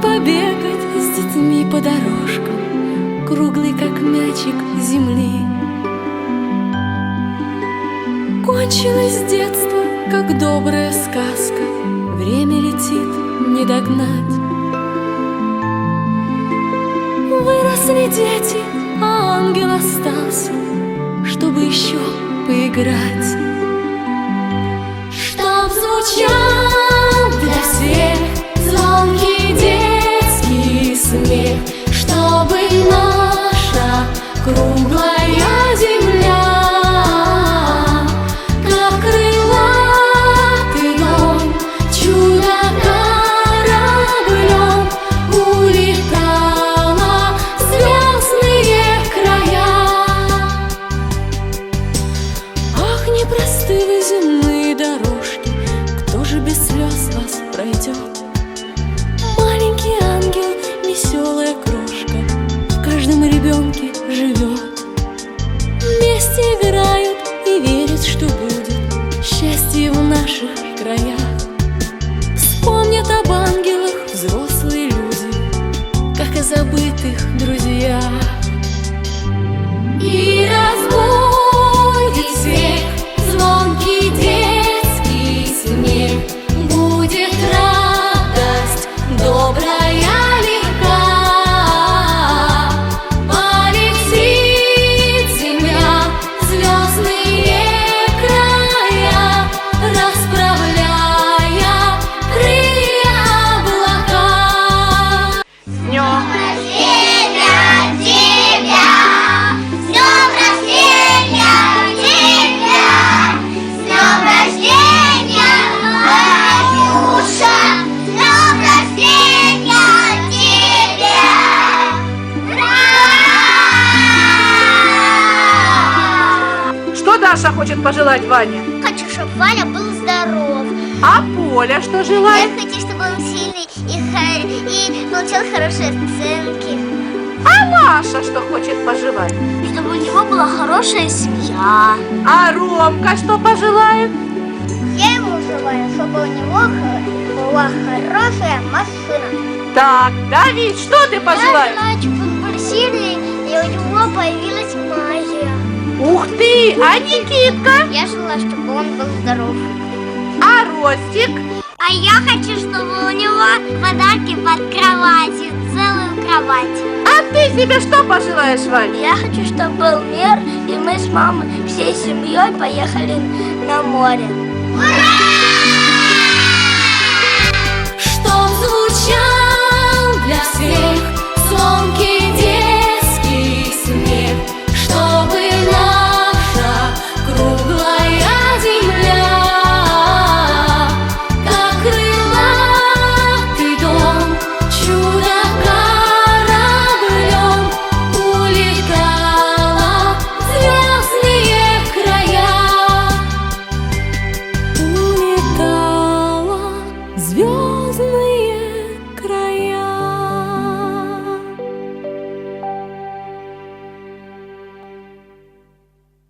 побегать с детьми по дорожкам, Круглый, как мячик земли. Кончилось детство, как добрая сказка, Время летит, не догнать. Выросли дети, а ангел остался, Чтобы еще поиграть. Чтоб звучал traitor добрая легка. Даша хочет пожелать Ване? Хочу, чтобы Ваня был здоров. А Поля что Я желает? хочу, чтобы он сильный и, и получал хорошие оценки. А Маша что хочет пожелать? Чтобы у него была хорошая семья. А Ромка что пожелает? Я ему желаю, чтобы у него была хорошая машина. Так, Давид, что ты Я пожелаешь? желаю, Ух ты, а Никитка? Я желаю, чтобы он был здоров. А Ростик? А я хочу, чтобы у него подарки под кроватью, целую кровать. А ты себе что пожелаешь, Вань? Я хочу, чтобы был мир, и мы с мамой всей семьей поехали на море. Чтоб